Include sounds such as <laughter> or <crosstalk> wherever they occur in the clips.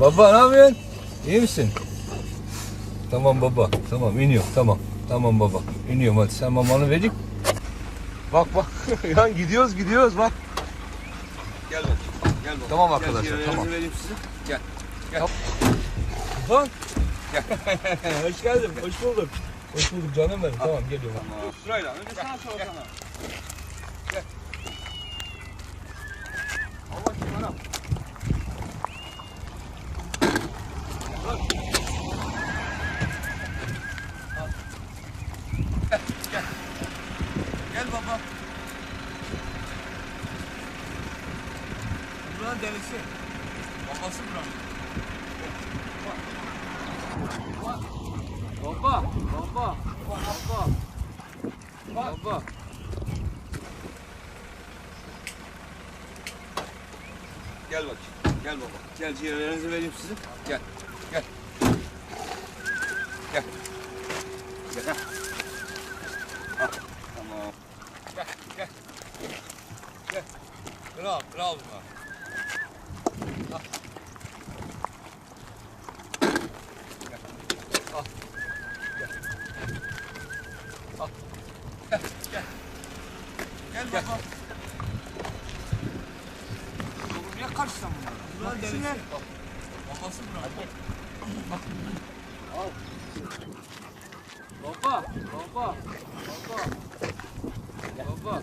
Baba ne yapıyorsun? İyi misin? Tamam baba. Tamam iniyorum. Tamam. Tamam baba. İniyorum hadi sen mamanı vereyim. Bak bak. <laughs> ya gidiyoruz gidiyoruz bak. Gel bak. Gel bak. Tamam arkadaşlar Gel, tamam. vereyim size. Gel. Gel. Tufan. <laughs> Hoş geldin. Hoş bulduk. Hoş bulduk canım benim. Tamam geliyorum. Tamam. Sırayla. Önce sana sonra sana. Gel. Allah kim anam. Gel, gel. Gel baba. Buranın delisi. Babası buranın. Baba, baba, baba, baba, baba. Gel bak, gel baba. Gel ciğerlerinizi vereyim size. Gel, gel. Gel. Gel. Ah, tamam. Gel, gel. Gel. Kral, kral bunlar. Ah. Gel. Al. Gel. Al. Gel, gel. Gel baba. Oğlum niye karşıdan bunlar? Bunlar delisi. Babası bırak. Bak. Al. Baba, baba, baba. Baba.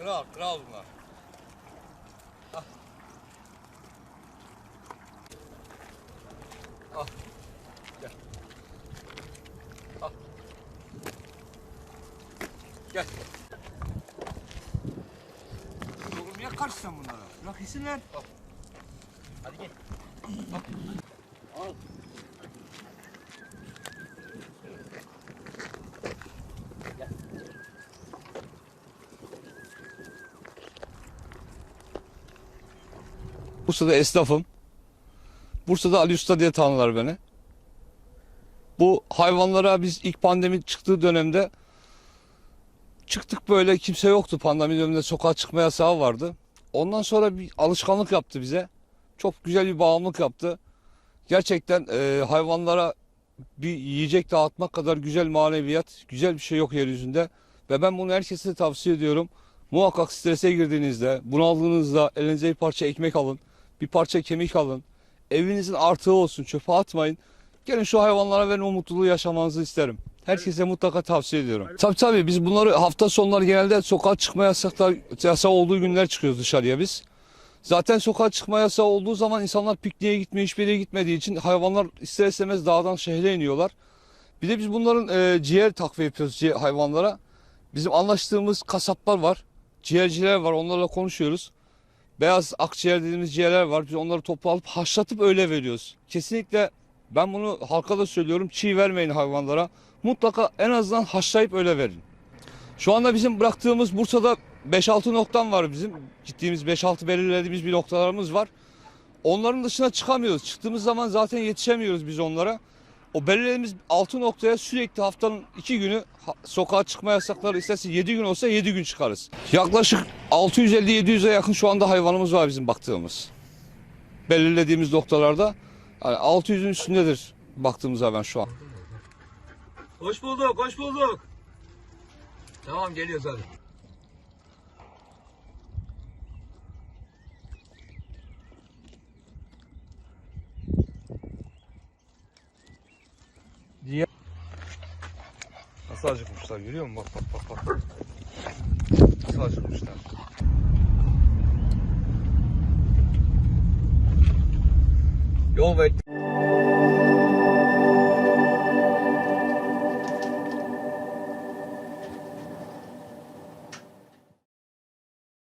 Kral, kral bunlar. Al. Al. Gel. Al. Gel. Oğlum niye karşısan bunlara? Bırak yesinler. Al. Hadi gel. Al. Al. Bursa'da esnafım. Bursa'da Ali Usta diye tanırlar beni. Bu hayvanlara biz ilk pandemi çıktığı dönemde çıktık böyle kimse yoktu. Pandemi döneminde sokağa çıkma yasağı vardı. Ondan sonra bir alışkanlık yaptı bize. Çok güzel bir bağımlılık yaptı. Gerçekten e, hayvanlara bir yiyecek dağıtmak kadar güzel maneviyat, güzel bir şey yok yeryüzünde. Ve ben bunu herkese tavsiye ediyorum. Muhakkak strese girdiğinizde, bunaldığınızda elinize bir parça ekmek alın. Bir parça kemik alın. Evinizin artığı olsun. Çöpe atmayın. Gelin şu hayvanlara verin o mutluluğu yaşamanızı isterim. Herkese mutlaka tavsiye ediyorum. Tabii tabii biz bunları hafta sonları genelde sokağa çıkma yasaklar yasağı olduğu günler çıkıyoruz dışarıya biz. Zaten sokağa çıkma yasağı olduğu zaman insanlar pikniğe gitmiyor, hiçbir yere gitmediği için hayvanlar ister istemez dağdan şehre iniyorlar. Bir de biz bunların e, ciğer takviye yapıyoruz ciğer, hayvanlara. Bizim anlaştığımız kasaplar var. Ciğerciler var onlarla konuşuyoruz. Beyaz akciğer dediğimiz ciğerler var. Biz onları toplayıp haşlatıp öyle veriyoruz. Kesinlikle ben bunu halka da söylüyorum. Çiğ vermeyin hayvanlara. Mutlaka en azından haşlayıp öyle verin. Şu anda bizim bıraktığımız Bursa'da 5-6 noktam var bizim. Gittiğimiz 5-6 belirlediğimiz bir noktalarımız var. Onların dışına çıkamıyoruz. Çıktığımız zaman zaten yetişemiyoruz biz onlara. O belirlediğimiz 6 noktaya sürekli haftanın 2 günü sokağa çıkma yasakları isterse 7 gün olsa 7 gün çıkarız. Yaklaşık 650-700'e yakın şu anda hayvanımız var bizim baktığımız. Belirlediğimiz noktalarda. Yani 600'ün üstündedir baktığımız hayvan şu an. Hoş bulduk, hoş bulduk. Tamam geliyoruz hadi. Nasıl acıkmışlar görüyor musun? Bak bak bak bak. Nasıl acıkmışlar. Yol bekle.